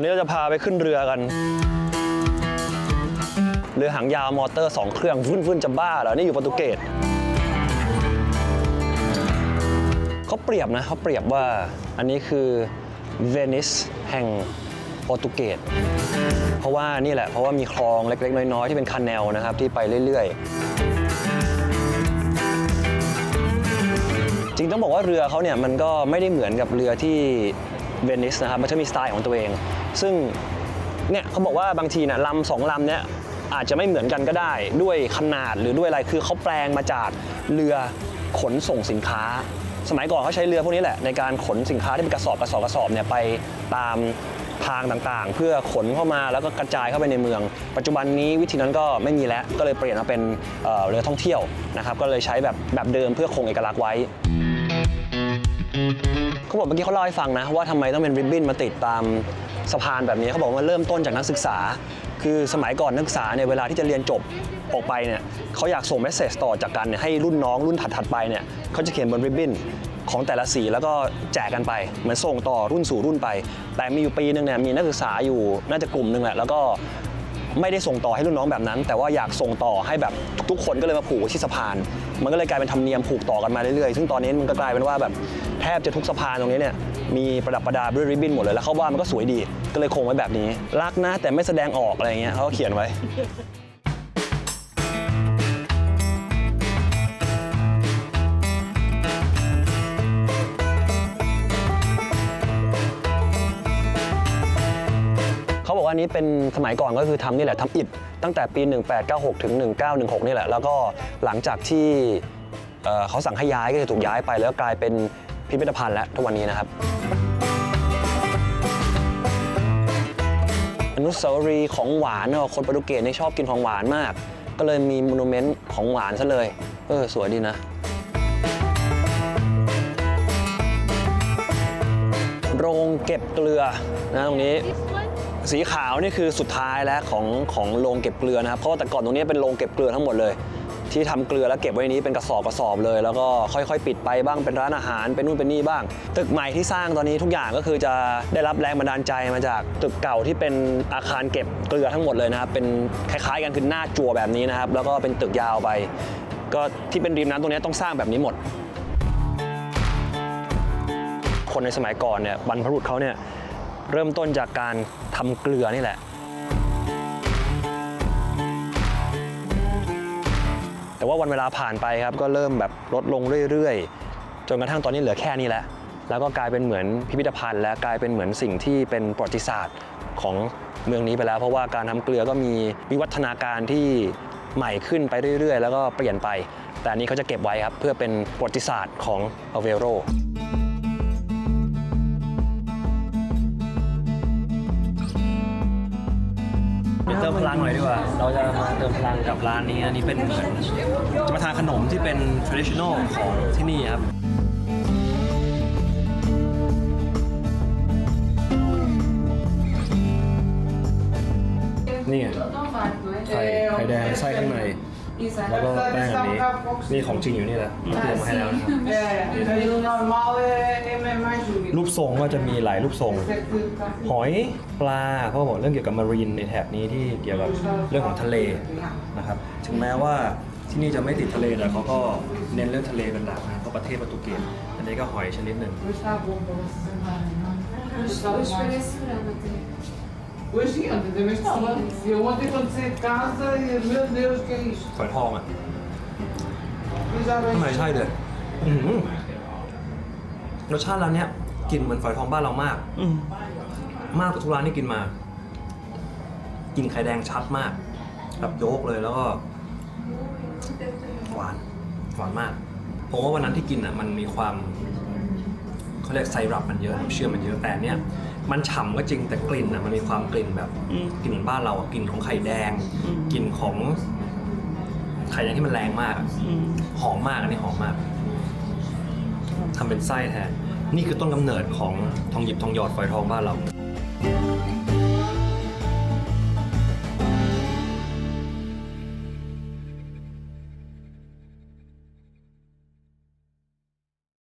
วันนี้เราจะพาไปขึ้นเรือกัน เรือหางยาวมอเตอร์ 2 เครื่องฟื้นฟื้นจะบ้าเหรอ นี่อยู่โปรตุเกสเขาเปรียบนะเขาเปรียบว่าอันนี้คือเวนิสแห่งโปรตุเกสเพราะว่านี่แหละเพราะว่ามีคลองเล็ก ๆ น้อย ๆ ที่เป็นคันแนลนะครับ ที่ไปเรื่อย ๆ จริงต้องบอกว่าเรือเขาเนี่ยมันก็ไม่ได้เหมือนกับเรือที่เวนิสนะครับ มันจะมีสไตล์ของตัวเอง ซึ่งเนี่ยเขาบอกว่าบางทีนะลำสองลำเนี่ยอาจจะไม่เหมือนกันก็ได้ด้วยขนาดหรือด้วยอะไรคือเขาแปลงมาจากเรือขนส่งสินค้า สมัยก่อนเขาใช้เรือพวกนี้แหละในการขนสินค้าที่เป็นกระสอบกระสอบกระสอบเนี่ยไปตามทางต่างๆ เพื่อขนเข้ามาแล้วก็กระจายเข้าไปในเมือง ปัจจุบันนี้วิธีนั้นก็ไม่มีแล้วก็เลยเปลี่ยนมาเป็นเเรือท่องเที่ยวนะครับก็เลยใช้แบบแบบเดิมเพื่อคงเอกลักษณ์ไว้เขาบอกเมื่อกี้เขาเล่าให้ฟังนะว่าทำไมต้องเป็นริบบิ้นมาติดตาม สะพานแบบนี้เขาบอกว่าเริ่มต้นจากนักศึกษา คือสมัยก่อนนักศึกษาเนี่ยเวลาที่จะเรียนจบออกไปเนี่ยเขาอยากส่งเมสเซจต่อจากกันเนี่ยให้รุ่นน้องรุ่นถัดๆไปเนี่ยเขาจะเขียนบนริบบิ้นของแต่ละสีแล้วก็แจกกันไป เหมือนส่งต่อรุ่นสู่รุ่นไป แต่มีอยู่ปีหนึ่งเนี่ยมีนักศึกษาอยู่น่าจะกลุ่มหนึ่งแหละแล้วก็ไม่ได้ส่งต่อให้รุ่นน้องแบบนั้น แต่ว่าอยากส่งต่อให้แบบทุกคนก็เลยมาผูกที่สะพาน มันก็เลยกลายเป็นธรรมเนียมผูกต่อกันมาเรื่อยๆ ซึ่งตอนนี้มันก็กลายเป็นว่าแบบแทบจะทุกสะพานตรงนี้เนี่ย มีประดับประดาด้วยริบบิ้นหมดเลย แล้วเข้าว่านมันก็สวยดี ก็เลยคงไว้แบบนี้ รักนะแต่ไม่แสดงออกอะไรเงี้ยเขาก็เขียนไว้ เขาบอกว่าอันนี้เป็นสมัยก่อนก็คือทำนี่แหละทำอิฐตั้งแต่ปี 1896 ถึง 1916 นี่แหละ แล้วก็หลังจากที่เอ่อเขาสั่งให้ย้ายก็จะถูกย้ายไปแล้วกลายเป็น พิพิธภัณฑ์แล้วทุกวันนี้นะครับอนุสาวรีย์ของหวานเนอะคนโปรตุเกสเนี่ยชอบกินของหวานมาก ก็เลยมีม o นูเมนต์ของหวานซะเลย เออ สวยดีนะโรงเก็บเกลือนะตรงนี้ สีขาวนี่คือสุดท้ายแล้วของของโรงเก็บเกลือนะครับเพราะว่าแต่ก่อนตรงนี้เป็นโรงเก็บเกลือทั้งหมดเลย ที่ทำเกลือแล้วเก็บไว้ในนี้เป็นกระสอบกระสอบเลย แล้วก็ค่อยๆ ปิดไปบ้างเป็นร้านอาหารเป็นนู่นเป็นนี่บ้าง ตึกใหม่ที่สร้างตอนนี้ทุกอย่างก็คือจะได้รับแรงบันดาลใจมาจากตึกเก่าที่เป็นอาคารเก็บเกลือทั้งหมดเลยนะครับเป็นคล้ายๆกันคือหน้าจั่วแบบนี้นะครับ แล้วก็เป็นตึกยาวไป ก็ที่เป็นริมน้ำตรงนี้ต้องสร้างแบบนี้หมด คนในสมัยก่อนเนี่ยบรรพบุรุษเขาเนี่ยเริ่มต้นจากการทำเกลือนี่แหละ แต่ว่าวันเวลาผ่านไปครับก็เริ่มแบบลดลงเรื่อยๆ จนกระทั่งตอนนี้เหลือแค่นี้แหละ แล้วก็กลายเป็นเหมือนพิพิธภัณฑ์ และกลายเป็นเหมือนสิ่งที่เป็นประวัติศาสตร์ของเมืองนี้ไปแล้ว เพราะว่าการทำเกลือก็มีวิวัฒนาการที่ใหม่ขึ้นไปเรื่อยๆ แล้วก็เปลี่ยนไป แต่อันนี้เขาจะเก็บไว้ครับเพื่อเป็นประวัติศาสตร์ของอเวโร ลังหน่อยดีกว่า เราจะมาเติมพลังกับร้านนี้ อันนี้เป็นเหมือนจะมาทานขนมที่เป็น traditional ของที่นี่ครับนี่ไงไข่ไข่แดงไส้ข้างใน แล้วก็แป้งอันนี้ นี่ของจริงอยู่นี่แหละเตรียมมาให้แล้วนะครับ É, o normal é, é mais único. รูปทรงก็จะมีหลายรูปทรง หอยปลาเขาบอกเรื่องเกี่ยวกับมารีนในแถบนี้ที่เกี่ยวกับเรื่องของทะเลนะครับถึงแม้ว่าที่นี่จะไม่ติดทะเลแต่เขาก็เน้นเรื่องทะเลเป็นหลักนะเพราะประเทศโปรตุเกสอันนี้ก็หอยชนิดหนึ่ง Hoje anda, também estava. Eu ontem quando saí de casa, meu Deus, o que é isto? ฝอยทองอะ ทำไมใช่เลยอื้อหือรสชาติร้านเนี้ย กลิ่นเหมือนฝอยทองบ้านเรามากมากกว่าทุกร้านที่กินมา กินไข่แดงชัดมากแบบโยกเลยแล้วก็หวานหวานมากผมว่าวันนั้นที่กินอะมันมีความเขาเรียกไซรัปมันเยอะน้ำเชื่อมมันเยอะแต่เนี้ยมันฉ่ำก็จริงแต่กลิ่นอะมันมีความกลิ่นแบบกลิ่นเหมือนบ้านเราอะกลิ่นของไข่แดงกลิ่นของไข่แดงที่มันแรงมากอะหอมมากอันนี้หอมมากทำเป็นไส้แทน นี่คือต้นกำเนิดของทองหยิบทองหยอดฝอยทองบ้านเรา